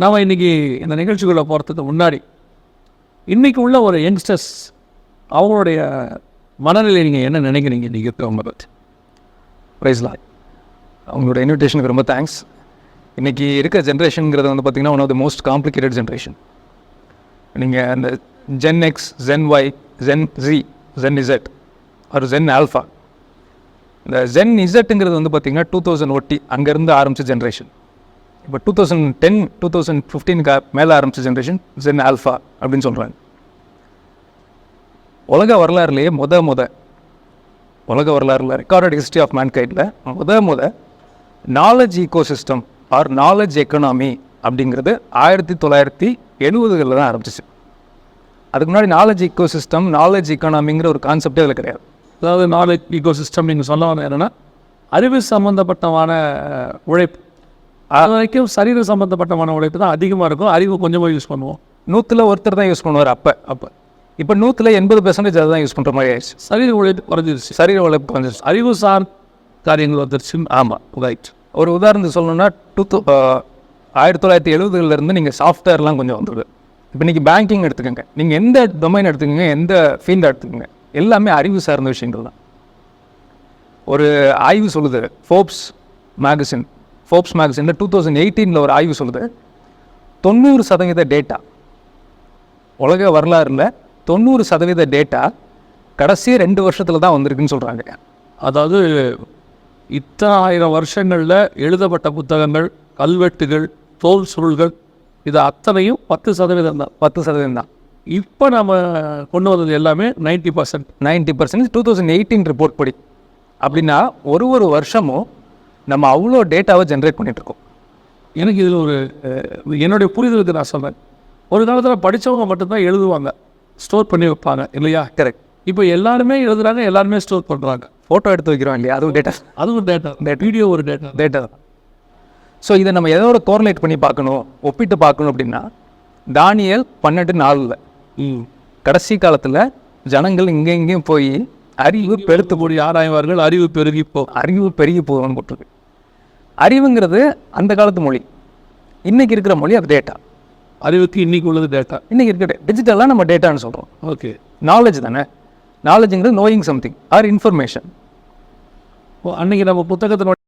நாம் இன்னைக்கு இந்த நிகழ்ச்சிக்குள்ளே போகிறதுக்கு முன்னாடி இன்றைக்கு உள்ள ஒரு யங்ஸ்டர்ஸ் அவங்களுடைய மனநிலை நீங்கள் என்ன நினைக்கிறீங்க இன்றைக்கி இருக்கவங்க பற்றி ப்ரைஸ்லாம் அவங்களோட இன்விடேஷனுக்கு ரொம்ப தேங்க்ஸ் இன்றைக்கி இருக்க ஜென்ரேஷனுங்கிறது வந்து பார்த்திங்கன்னா one of the most complicated generation நீங்கள் அந்த gen X gen Y gen Z gen Z ஒரு ஜென் ஆல்ஃபா இந்த ஜென் இசட்டுங்கிறது வந்து பார்த்திங்கன்னா டூ தௌசண்ட் ஒட்டி அங்கேருந்து ஆரம்பித்த ஜென்ரேஷன் இப்போ two thousand ten two thousand ஃபிஃப்டீனுக்கு மேலே ஆரம்பித்த ஜென்ரேஷன் ஜென் ஆல்ஃபா அப்படின்னு சொல்கிறாங்க உலக வரலாறுலேயே முத முத உலக வரலாறுல ரெக்கார்டட் ஹிஸ்ட்ரி ஆஃப் மேன்கைண்டில் முத முத knowledge ecosystem or knowledge economy அப்படிங்கிறது ஆயிரத்தி தொள்ளாயிரத்தி எழுபதுகளில் தான் ஆரம்பிச்சிச்சு. அதுக்கு முன்னாடி நாலேஜ் ஈகோசிஸ்டம் நாலேஜ் எக்கனாமிங்கிற ஒரு கான்செப்டே அதில் கிடையாது. அதாவது நாலேஜ் ஈகோ சிஸ்டம் நீங்கள் சொல்ல வந்தது என்னென்னா அறிவு சம்மந்தப்பட்டமான உழைப்பு. அது வரைக்கும் சரீர சம்மந்தப்பட்டமான உழைப்பு தான் அதிகமாக இருக்கும். அறிவு கொஞ்சமாக யூஸ் பண்ணுவோம். நூற்றில் ஒருத்தர் தான் யூஸ் பண்ணுவார் அப்போ அப்போ. இப்போ நூற்றில் எண்பது பெர்சன்டேஜ் அதுதான் யூஸ் பண்ணுற மாதிரி ஆயிடுச்சு. சரீர உழைப்பு குறைஞ்சிருச்சு. சரீர உழைப்பு கொஞ்சம் அறிவு சார் காரியங்கள் வந்துருச்சு. ஆமாம் ரைட் ஒரு உதாரணத்துக்கு சொல்லணும்னா டூ தௌ ஆயிரத்தி தொள்ளாயிரத்தி எழுபதுலேருந்து நீங்கள் சாஃப்ட்வேர்லாம் கொஞ்சம் வந்துடுது. இப்போ இன்றைக்கி பேங்கிங் எடுத்துக்கோங்க. நீங்கள் எந்த டொமைன் எடுத்துக்கோங்க எந்த ஃபீல்டு எடுத்துக்கோங்க எல்லாமே அறிவு சார்ந்த விஷயங்கள் தான். ஒரு ஆய்வு சொல்லுது ஃபோப்ஸ் மேகசின் ஃபோப்ஸ் மேகசினில் டூ தௌசண்ட் எயிட்டீனில் ஒரு ஆய்வு சொல்லுது. தொண்ணூறு சதவீத டேட்டா உலக வரலாறுல தொண்ணூறு சதவீத டேட்டா கடைசி ரெண்டு வருஷத்தில் தான் வந்திருக்குன்னு சொல்கிறாங்க அதாவது இத்தனை ஆயிரம் வருஷங்களில் எழுதப்பட்ட புத்தகங்கள் கல்வெட்டுகள் தோல் சுருள்கள் இது அத்தனையும் பத்து சதவீதம் தான். பத்து சதவீதம் தான். இப்போ நம்ம கொண்டு வந்தது எல்லாமே ninety percent ninety percentage two thousand eighteen report படி. அப்படின்னா ஒரு ஒரு வருஷமும் நம்ம அவ்வளோ டேட்டாவை ஜென்ரேட் பண்ணிகிட்ருக்கோம் எனக்கு இதில் ஒரு என்னுடைய புரிதலுக்கு நான் சொல்கிறேன் ஒரு காலத்தில் படித்தவங்க மட்டும்தான் எழுதுவாங்க. ஸ்டோர் பண்ணி வைப்பாங்க இல்லையா? கரெக்ட் இப்போ எல்லாருமே எழுதுறாங்க எல்லாருமே ஸ்டோர் பண்ணுறாங்க ஃபோட்டோ எடுத்து வைக்கிறோம் இல்லையா? அதுவும் டேட்டா அதுவும் டேட்டா வீடியோ ஒரு டேட்டா டேட்டா தான் ஸோ இதை நம்ம எதோட கோர்லேட் பண்ணி பார்க்கணும் ஒப்பிட்டு பார்க்கணும் அப்படின்னா தானியல் பன்னெண்டு நாளில். ம். கடைசி காலத்தில் ஜனங்கள் இங்கே இங்கேயும் போய் அறிவு பெருத்து கூடி ஆராய்வார்கள் அறிவு பெருகி போ அறிவு பெருகி போகணும்னு போட்டிருக்கு. அறிவுங்கிறது அந்த காலத்து மொழி. இன்னைக்கு இருக்கிற மொழி அது டேட்டா அறிவுக்கு இன்னைக்கு உள்ளது டேட்டா இன்னைக்கு இருக்கிற டிஜிட்டலாக நம்ம டேட்டான்னு சொல்கிறோம் ஓகே நாலேஜ் தானே? நாலேஜுங்கிறது நோயிங் சம்திங் ஆர் இன்ஃபர்மேஷன் அன்னைக்கு நம்ம புத்தகத்தினுடைய